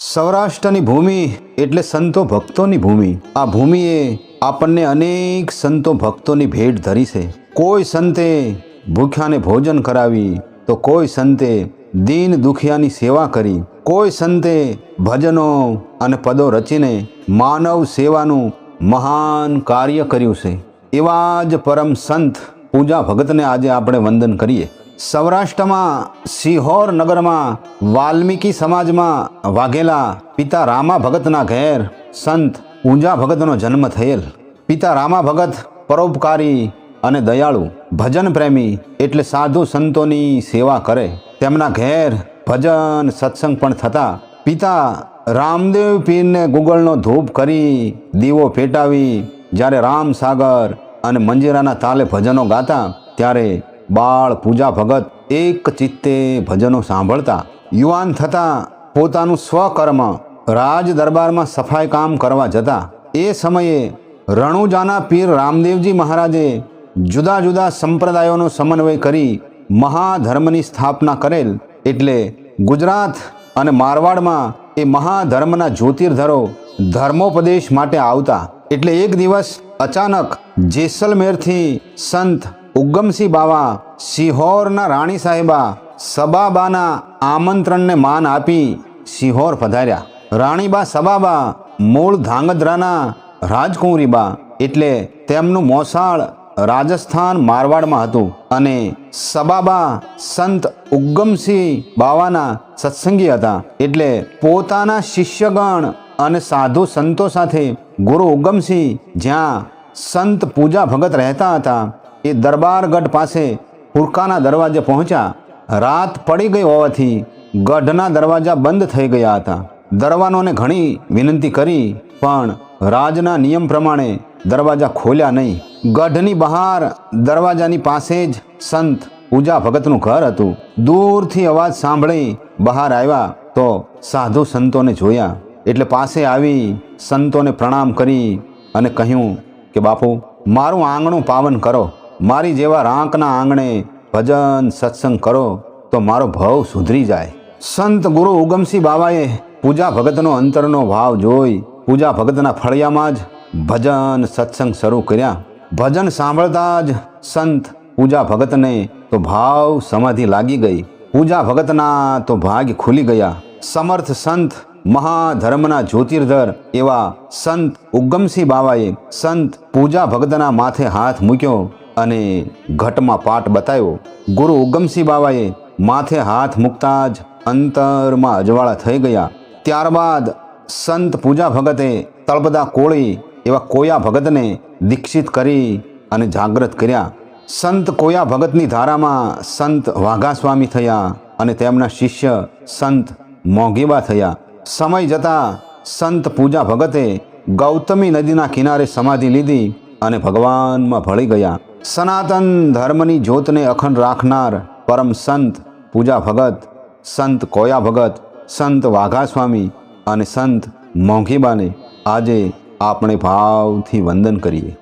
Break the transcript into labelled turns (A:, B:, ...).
A: સૌરાષ્ટ્રની ભૂમિ એટલે સંતો ભક્તોની ભૂમિ. આ ભૂમિએ આપણને અનેક સંતો ભક્તોની ભેટ ધરી છે. કોઈ સંતે ભૂખ્યાને ભોજન કરાવી, તો કોઈ સંતે દીન દુખિયાની સેવા કરી. કોઈ સંતે ભજનો અને પદો રચીને માનવ સેવાનું મહાન કાર્ય કર્યું છે. એવા જ પરમ સંત પૂજા ભગતને આજે આપણે વંદન કરીએ. સૌરાષ્ટ્રમાં, સિહોર નગરમાં, વાલ્મીકી સમાજમાં વાઘેલા પિતા રામા ભગતના ઘેર સંત પૂજા ભગતનો જન્મ થયેલ. પિતા રામા ભગત પરોપકારી અને દયાળુ, ભજન પ્રેમી એટલે સાધુ સંતોની સેવા કરે. તેમના ઘેર ભજન સત્સંગ પણ થતા પિતા રામદેવ પીરને ગુગળનો ધૂપ કરી દીવો પેટાવી જ્યારે રામ સાગર અને મંજીરાના તાલે ભજનો ગાતા ત્યારે બાળ પૂજા ભગત એક ચિત્તે ભજનો સાંભળતા યુવાન થતાં પોતાનું સ્વકર્મ રાજ દરબારમાં સફાઈ કામ કરવા જતા એ સમયે રણુજાના પીર રામદેવજી મહારાજે જુદા જુદા સંપ્રદાયોનો સમન્વય કરી મહાધર્મની સ્થાપના કરેલ એટલે ગુજરાત અને મારવાડમાં એ મહાધર્મના જ્યોતિર્ધરો ધર્મોપદેશ માટે આવતા એટલે એક દિવસ અચાનક જેસલમેરથી સંત ઉગમસિંહ બાવા, સિહોરના રાણી સાહેબા, સબાબાના આમંત્રણને માન આપી સિહોર પધાર્યા. રાણીબા સબાબા, મૂળ ધાંગધ્રાના રાજકુંવરીબા એટલે તેમનું મોસાળ રાજસ્થાન મારવાડમાં હતું અને સબાબા સંત ઉગમસિંહ બાવાના સત્સંગી હતા. એટલે પોતાના શિષ્યગણ અને સાધુ સંતો સાથે ગુરુ ઉગમસિંહ જ્યાં સંત પૂજા ભગત રહેતા હતા એ દરબારગઢ પાસે હુરકાના દરવાજે પહોંચ્યા. રાત પડી ગઈ હોવાથી ગઢના દરવાજા બંધ થઈ ગયા હતા. દરવાનોને ઘણી વિનંતી કરી, પણ રાજના નિયમ પ્રમાણે દરવાજા ખોલ્યા નહીં. ગઢની બહાર દરવાજાની પાસે જ સંત પૂજા ભગતનું ઘર હતું. દૂરથી અવાજ સાંભળી બહાર આવ્યા તો સાધુ સંતોને જોયા. એટલે પાસે આવી સંતોને પ્રણામ કરી અને કહ્યું કે, બાપુ, મારું આંગણું પાવન કરો. મારી જેવા રાંકના આંગણે ભજન સત્સંગ કરો, તો મારો ભાવ સુધરી જાય. સંત ગુરુ ઉગમસિંહ બાબાએ પૂજા ભગતનો અંતરનો ભાવ જોઈ, પૂજા ભગતના ફળિયામાં જ ભજન સત્સંગ શરૂ કર્યા. ભજન સાંભળતા જ સંત પૂજા ભગતને તો ભાવ સમાધિ લાગી ગઈ. પૂજા ભગતના તો ભાગ ખુલી ગયા. સમર્થ સંત મહાધર્મના જ્યોતિર્ધર એવા સંત ઉગમસિંહ બાવાએ સંત પૂજા ભગતના માથે હાથ મૂક્યો. અને ઘટમાં પાઠ બતાવ્યો. ગુરુ ઉગમસિંહ બાવાએ માથે હાથ મૂકતા જ અંતરમાં અજવાળા થઈ ગયા. ત્યારબાદ સંત પૂજા ભગતે તળપદા કોળી એવા કોયા ભગતને દીક્ષિત કરી અને જાગૃત કર્યા. સંત કોયા ભગતની ધારામાં સંત વાઘા સ્વામી થયા અને તેમના શિષ્ય સંત મોગીબા થયા. સમય જતાં સંત પૂજા ભગતે ગૌતમી નદીના કિનારે સમાધિ લીધી અને ભગવાનમાં ભળી ગયા. સનાતન ધર્મની જ્યોતને અખંડ રાખનાર પરમ સંત પૂજા ભગત, સંત કોયા ભગત, સંત વાઘા સ્વામી અને સંત મોંઘીબાને આજે આપણે ભાવથી વંદન કરીએ.